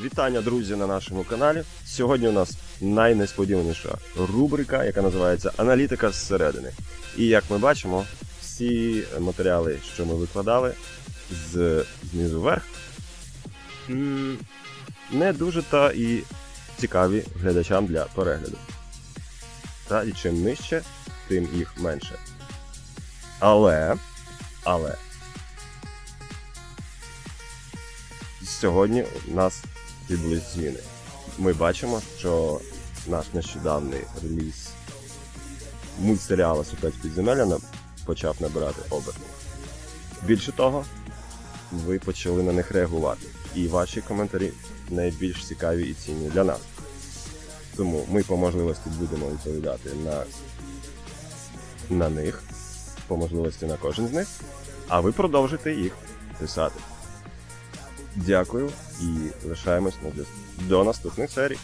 Вітання, друзі, на нашому каналі. Сьогодні у нас найнесподіваніша рубрика, яка називається Аналітика зсередини. І як ми бачимо, всі матеріали, що ми викладали з знизу вверх, не дуже та і цікаві глядачам для перегляду. Та і чим нижче, тим їх менше. Але, але сьогодні у нас відбулись зміни. Ми бачимо, що наш нещодавний реліз мультсеріалу Секрет підземелля почав набирати оберти. Більше того, ви почали на них реагувати, і ваші коментарі найбільш цікаві і цінні для нас. Тому ми по можливості будемо відповідати на, на них, по можливості на кожен з них, а ви продовжите їх писати. Дякую і лишаємось на зв'язку. До наступних серій.